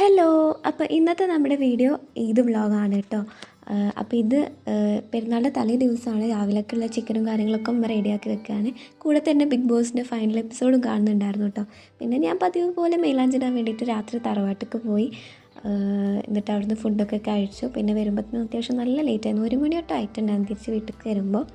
Hello അപ്പോൾ ഇന്നത്തെ നമ്മുടെ വീഡിയോ ഈദ് വ്ളോഗാണ് കേട്ടോ. അപ്പോൾ ഇത് പെരുന്നാളിന്റെ തലേ ദിവസമാണ്. രാവിലേക്കുള്ള ചിക്കനും കാര്യങ്ങളൊക്കെ നമ്മൾ റെഡിയാക്കി വെക്കുകയാണ് കൂടെ തന്നെ ബിഗ് ബോസിന്റെ ഫൈനൽ എപ്പിസോഡും കാണുന്നുണ്ടായിരുന്നു കേട്ടോ. പിന്നെ ഞാൻ പതിവ് പോലെ മേലാഞ്ചിടാൻ വേണ്ടിയിട്ട് രാത്രി തറവാട്ടിക്ക് പോയി. എന്നിട്ട് അവിടുന്ന് ഫുഡൊക്കെ കഴിച്ചു. പിന്നെ വരുമ്പോഴത്തേനും അത്യാവശ്യം നല്ല ലേറ്റായിരുന്നു ഒരു മണി തൊട്ട് ആയിട്ടുണ്ടായിരുന്നു തിരിച്ച് വീട്ടിൽ വരുമ്പോൾ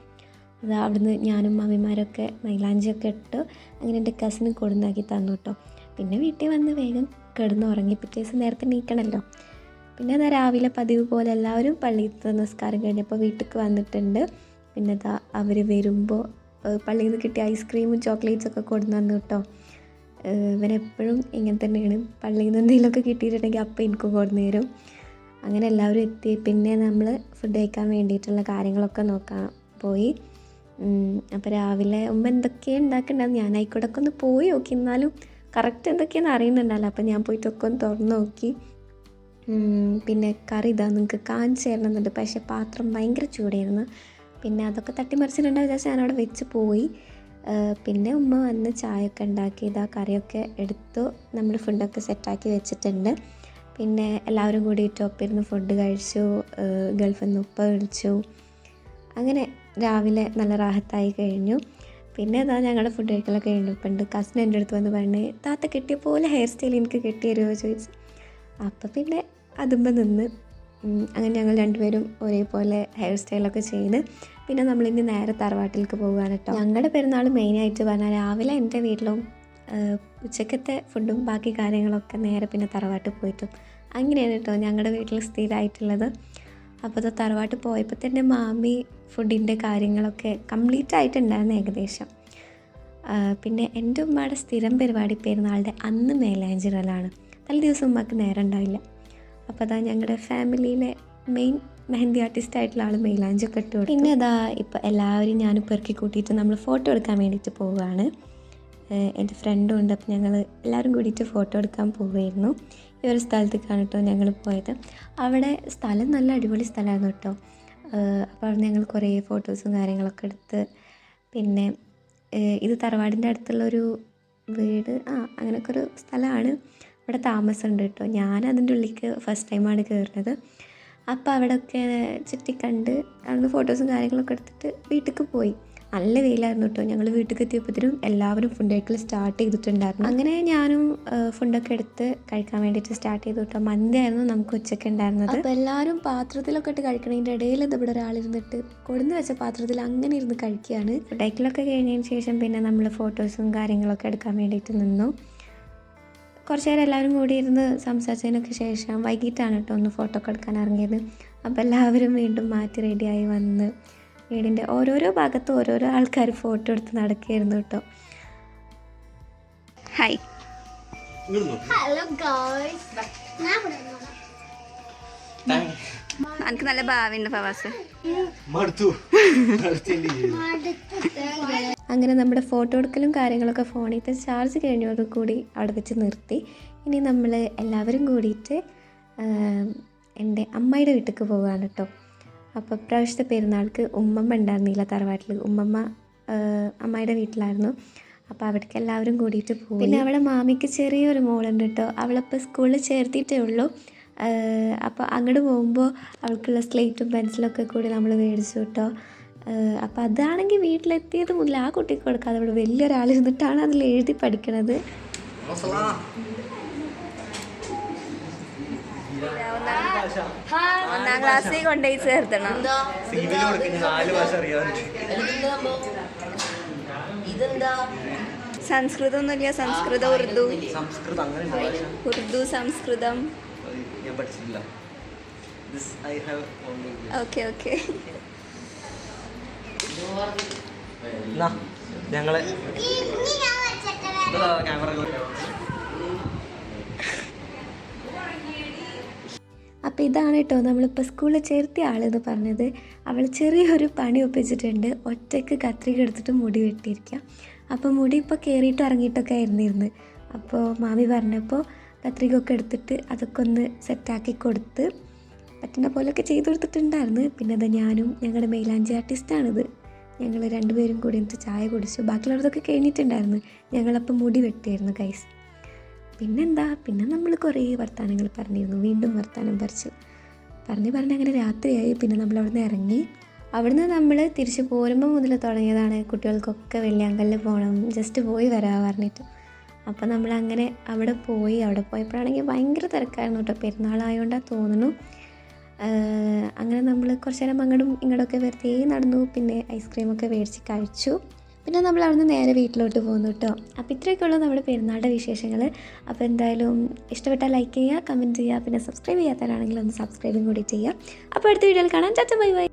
അത് അവിടുന്ന് ഞാനും മമ്മിമാരൊക്കെ മൈലാഞ്ചിയൊക്കെ ഇട്ട് അങ്ങനെ എന്റെ കസിന് കൊടുന്നാക്കി തന്നു കേട്ടോ. പിന്നെ വീട്ടിൽ വന്ന് വേഗം കിടന്ന് ഉറങ്ങി പിറ്റേ ദിവസം നേരത്തെ നീക്കണമല്ലോ പിന്നെ അതാ രാവിലെ പതിവ് പോലെ എല്ലാവരും പള്ളിയിലത്തെ നമസ്കാരം കഴിഞ്ഞപ്പോൾ വീട്ടിലേക്ക് വന്നിട്ടുണ്ട്. പിന്നെ അതാ അവർ വരുമ്പോൾ പള്ളിയിൽ നിന്ന് കിട്ടിയ ഐസ്ക്രീമും ചോക്ലേറ്റ്സും ഒക്കെ കൊണ്ടു വന്നു കേട്ടോ. ഇവരെപ്പോഴും ഇങ്ങനെ തന്നെയാണ്. പള്ളിയിൽ നിന്ന് എന്തെങ്കിലുമൊക്കെ കിട്ടിയിട്ടുണ്ടെങ്കിൽ അപ്പം എനിക്ക് കൊണ്ടു തരും. അങ്ങനെ എല്ലാവരും എത്തി. പിന്നെ നമ്മൾ ഫുഡ് കഴിക്കാൻ വേണ്ടിയിട്ടുള്ള കാര്യങ്ങളൊക്കെ നോക്കാൻ പോയി. അപ്പോൾ രാവിലെ ഉമ്മ എന്തൊക്കെയാണ് ഉണ്ടാക്കേണ്ടത് ഞാൻ ആയിക്കോട്ടൊക്കെ ഒന്ന് പോയി നോക്കി. എന്നാലും കറക്റ്റ് എന്തൊക്കെയാണെന്ന് അറിയുന്നുണ്ടല്ലോ. അപ്പം ഞാൻ പോയിട്ടൊക്കെ ഒന്ന് തുറന്ന് നോക്കി. പിന്നെ കറി ഇതാ നിങ്ങൾക്ക് കാഞ്ചി തരണമെന്നുണ്ട് പക്ഷേ പാത്രം ഭയങ്കര ചൂടായിരുന്നു. പിന്നെ അതൊക്കെ തട്ടിമറിച്ചിട്ടുണ്ടാവും വിചാരിച്ച് ഞാനവിടെ വെച്ച് പോയി. പിന്നെ ഉമ്മ വന്ന് ചായയൊക്കെ ഉണ്ടാക്കി ഇതാ കറിയൊക്കെ എടുത്തു. നമ്മൾ ഫുഡൊക്കെ സെറ്റാക്കി വെച്ചിട്ടുണ്ട്. പിന്നെ എല്ലാവരും കൂടി ഒപ്പിരുന്ന് ഫുഡ് കഴിച്ചു. ഗൾഫിൽ നിന്ന് ഉപ്പ വിളിച്ചു. അങ്ങനെ രാവിലെ നല്ല റാഹത്തായി കഴിഞ്ഞു. പിന്നെ അതാ ഞങ്ങളുടെ ഫുഡ് കഴിക്കലൊക്കെ കഴിഞ്ഞപ്പോണ്ട് കസിൻ എന്റെ അടുത്ത് വന്ന് പറഞ്ഞ് താത്ത കിട്ടിയ പോലെ ഹെയർ സ്റ്റൈൽ എനിക്ക് കിട്ടിയരുമോ ചോദിച്ചു. അപ്പം പിന്നെ അതുമ്പോൾ നിന്ന് അങ്ങനെ ഞങ്ങൾ രണ്ടുപേരും ഒരേപോലെ ഹെയർ സ്റ്റൈലൊക്കെ ചെയ്ത് പിന്നെ നമ്മളിനി നേരെ തറവാട്ടിലേക്ക് പോകുകയാണ് കേട്ടോ ഞങ്ങളുടെ പെരുന്നാൾ മെയിനായിട്ട് പറഞ്ഞാൽ രാവിലെ എന്റെ വീട്ടിലും ഉച്ചക്കത്തെ ഫുഡും ബാക്കി കാര്യങ്ങളൊക്കെ നേരെ പിന്നെ തറവാട്ടിൽ പോയിട്ടും. അങ്ങനെയാണ് കേട്ടോ ഞങ്ങളുടെ വീട്ടിൽ സ്ഥിരമായിട്ടുള്ളത് അപ്പോൾ അത് തറവാട്ട് പോയപ്പോൾ തന്നെ മാമി ഫുഡിന്റെ കാര്യങ്ങളൊക്കെ കംപ്ലീറ്റ് ആയിട്ടുണ്ടായിരുന്നു ഏകദേശം. പിന്നെ എന്റെ ഉമ്മയുടെ സ്ഥിരം പരിപാടി പെരുന്നാളുടെ അന്ന് മേലാഞ്ചിറലാണ്. നല്ല ദിവസം ഉമ്മക്ക് നേരം ഉണ്ടാവില്ല. അപ്പോൾ അതാ ഞങ്ങളുടെ ഫാമിലിയിലെ മെയിൻ മെഹന്തി ആർട്ടിസ്റ്റ് ആയിട്ടുള്ള ആൾ മെയിലാഞ്ചൊക്കെ ഇട്ടു പിന്നെ അതാ ഇപ്പോൾ എല്ലാവരും ഞാൻ പെറുക്കി കൂട്ടിയിട്ട് നമ്മൾ ഫോട്ടോ എടുക്കാൻ വേണ്ടിയിട്ട് പോവുകയാണ് എന്റെ ഫ്രണ്ടും ഉണ്ട്. അപ്പോൾ ഞങ്ങൾ എല്ലാവരും കൂടിയിട്ട് ഫോട്ടോ എടുക്കാൻ പോവുമായിരുന്നു ഈ ഒരു സ്ഥലത്തേക്കാണ് കേട്ടോ ഞങ്ങൾ പോയത്. അവിടെ സ്ഥലം നല്ല അടിപൊളി സ്ഥലമായിരുന്നു കേട്ടോ അപ്പോൾ അവിടെ ഞങ്ങൾ കുറേ ഫോട്ടോസും കാര്യങ്ങളൊക്കെ എടുത്ത് പിന്നെ ഇത് തറവാടിന്റെ അടുത്തുള്ളൊരു വീട് ആ അങ്ങനെയൊക്കെ ഒരു സ്ഥലമാണ്. അവിടെ താമസമുണ്ട് കേട്ടോ ഞാൻ അതിന്റെ ഉള്ളിലേക്ക് ഫസ്റ്റ് ടൈമാണ് കയറുന്നത് അപ്പോൾ അവിടെയൊക്കെ ചുറ്റിക്കണ്ട് അവിടുന്ന് ഫോട്ടോസും കാര്യങ്ങളൊക്കെ എടുത്തിട്ട് വീട്ടിലേക്ക് പോയി. നല്ല വെയിലായിരുന്നു കേട്ടോ ഞങ്ങൾ വീട്ടിൽ എത്തിയപ്പോഴത്തേനും എല്ലാവരും ഫുഡ് കഴിക്കൽ സ്റ്റാർട്ട് ചെയ്തിട്ടുണ്ടായിരുന്നു. അങ്ങനെ ഞാനും ഫുഡൊക്കെ എടുത്ത് കഴിക്കാൻ വേണ്ടിയിട്ട് സ്റ്റാർട്ട് ചെയ്തു കേട്ടോ മന്തിയായിരുന്നു നമുക്ക് ഉച്ചയ്ക്ക് ഉണ്ടായിരുന്നത്. അപ്പോൾ എല്ലാവരും പാത്രത്തിലൊക്കെ ഇട്ട് കഴിക്കണതിന്റെ ഇടയിൽ ഇത് ഇവിടെ ഒരാളിരുന്നിട്ട് കൊടുന്ന് വെച്ച പാത്രത്തിൽ അങ്ങനെ ഇരുന്ന് കഴിക്കുകയാണ് ഫുഡ് കഴിക്കലൊക്കെ കഴിഞ്ഞതിന് ശേഷം പിന്നെ നമ്മൾ ഫോട്ടോസും കാര്യങ്ങളൊക്കെ എടുക്കാൻ വേണ്ടിയിട്ട് നിന്നു. കുറച്ച് നേരം എല്ലാവരും കൂടി ഇരുന്ന് സംസാരിച്ചതിനൊക്കെ ശേഷം വൈകിട്ടാണ് കേട്ടോ ഒന്ന് ഫോട്ടോ ഒക്കെ എടുക്കാൻ ഇറങ്ങിയത്. അപ്പോൾ എല്ലാവരും വീണ്ടും മാറ്റി റെഡിയായി വന്ന് വീടിന്റെ ഓരോരോ ഭാഗത്ത് ഓരോരോ ആൾക്കാർ ഫോട്ടോ എടുത്ത് നടക്കുകയായിരുന്നു കേട്ടോ. ഹായ് ഹലോ ഗായ്സ് ഞാൻ ഇവിടെ എനിക്ക് നല്ല ഭാവിയുണ്ട് ഫവാസ്. അങ്ങനെ നമ്മുടെ ഫോട്ടോ എടുക്കലും കാര്യങ്ങളൊക്കെ ഫോണിൽ ചാർജ് കഴിഞ്ഞോട് കൂടി അവിടെ വെച്ച് നിർത്തി. ഇനി നമ്മൾ എല്ലാവരും കൂടിയിട്ട് എന്റെ അമ്മയുടെ വീട്ടിലേക്ക് പോവുകയാണ് കേട്ടോ. അപ്പോൾ പ്രാവശ്യത്തെ പെരുന്നാൾക്ക് ഉമ്മമ്മ ഉണ്ടായിരുന്നില്ല തറവാട്ടിൽ ഉമ്മമ്മ അമ്മയുടെ വീട്ടിലായിരുന്നു. അപ്പോൾ അവിടേക്ക് എല്ലാവരും കൂടിയിട്ട് പോകും പിന്നെ അവളെ മാമിക്ക് ചെറിയൊരു മോളുണ്ട് കേട്ടോ അവളിപ്പോൾ സ്കൂളിൽ ചേർത്തിട്ടേ ഉള്ളൂ. അപ്പോൾ അങ്ങോട്ട് പോകുമ്പോൾ അവൾക്കുള്ള സ്ലേറ്റും പെൻസിലൊക്കെ കൂടി നമ്മൾ മേടിച്ചു കേട്ടോ അപ്പോൾ അതാണെങ്കിൽ വീട്ടിലെത്തിയത് മുതൽ ആ കുട്ടിക്ക് കൊടുക്കാതെ അവിടെ വലിയൊരാളിരുന്നിട്ടാണ് അതിൽ എഴുതി പഠിക്കണത്. ഒന്നാം ക്ലാസ്സിൽ കൊണ്ടുപോയി ചേർത്തണം. സംസ്കൃതം ഒന്നുമില്ല സംസ്കൃതം ഉറുദു. സംസ്കൃതം അങ്ങനെ ഭാഷ ഉറുദു സംസ്കൃതം. ഞാൻ This I have only okay okay. എന്നാ ഞങ്ങളെ ക്യാമറ അപ്പോൾ ഇതാണ് കേട്ടോ നമ്മളിപ്പോൾ സ്കൂളിൽ ചേർത്തിയ ആളെന്ന് പറഞ്ഞത്. അവൾ ചെറിയൊരു പണി ഒപ്പിച്ചിട്ടുണ്ട്. ഒറ്റയ്ക്ക് കത്രിക എടുത്തിട്ട് മുടി വെട്ടിയിരിക്കുക അപ്പോൾ മുടി ഇപ്പോൾ കയറിയിട്ട് ഇറങ്ങിയിട്ടൊക്കെ ആയിരുന്നിരുന്നു അപ്പോൾ മാമി പറഞ്ഞപ്പോൾ കത്രിക ഒക്കെ എടുത്തിട്ട് അതൊക്കെ ഒന്ന് സെറ്റാക്കി കൊടുത്ത് പറ്റുന്ന പോലെയൊക്കെ ചെയ്തു കൊടുത്തിട്ടുണ്ടായിരുന്നു. പിന്നെ അത് ഞാനും ഞങ്ങളുടെ മെയിലാഞ്ചി ആർട്ടിസ്റ്റാണിത് ഞങ്ങൾ രണ്ടുപേരും കൂടി എന്നിട്ട് ചായ കുടിച്ചു. ബാക്കിയുള്ളതൊക്കെ കഴിഞ്ഞിട്ടുണ്ടായിരുന്നു. ഞങ്ങളപ്പോൾ മുടി വെട്ടിയായിരുന്നു കൈസ് പിന്നെന്താ? പിന്നെ നമ്മൾ കുറേ വർത്തമാനങ്ങൾ പറഞ്ഞിരുന്നു. വീണ്ടും വർത്തമാനം പറിച്ച്. പറഞ്ഞ് പറഞ്ഞ് അങ്ങനെ രാത്രിയായി. പിന്നെ നമ്മൾ അവിടുന്ന് ഇറങ്ങി അവിടുന്ന് നമ്മൾ തിരിച്ച് പോരുമ്പോൾ മുതൽ തുടങ്ങിയതാണ് കുട്ടികൾക്കൊക്കെ വെള്ളിയാങ്കല്ല് പോകണം ജസ്റ്റ് പോയി വരാ പറഞ്ഞിട്ട്. അപ്പോൾ നമ്മൾ അങ്ങനെ അവിടെ പോയി. അവിടെ പോയപ്പോഴാണെങ്കിൽ ഭയങ്കര തിരക്കായിരുന്നു കേട്ടോ പെരുന്നാളായതുകൊണ്ടാണ് തോന്നുന്നു. അങ്ങനെ നമ്മൾ കുറച്ച് നേരം അങ്ങോട്ടും ഇങ്ങോട്ടൊക്കെ വെറുതെ നടന്നു. പിന്നെ ഐസ്ക്രീമൊക്കെ മേടിച്ച് കഴിച്ചു. പിന്നെ നമ്മൾ അവിടുന്ന് നേരെ വീട്ടിലോട്ട് പോകുന്നു കേട്ടോ അപ്പോൾ ഇത്രയൊക്കെയുള്ളൂ നമ്മുടെ പെരുന്നാളുടെ വിശേഷങ്ങൾ അപ്പോൾ എന്തായാലും ഇഷ്ടപ്പെട്ടാൽ ലൈക്ക് ചെയ്യുക കമന്റ് ചെയ്യുക പിന്നെ സബ്സ്ക്രൈബ് ചെയ്യാത്തവരാണെങ്കിൽ ഒന്ന് സബ്സ്ക്രൈബും കൂടി ചെയ്യുക. അപ്പോൾ അടുത്ത വീഡിയോയിൽ കാണാം. ചാച്ച ബൈ ബൈ.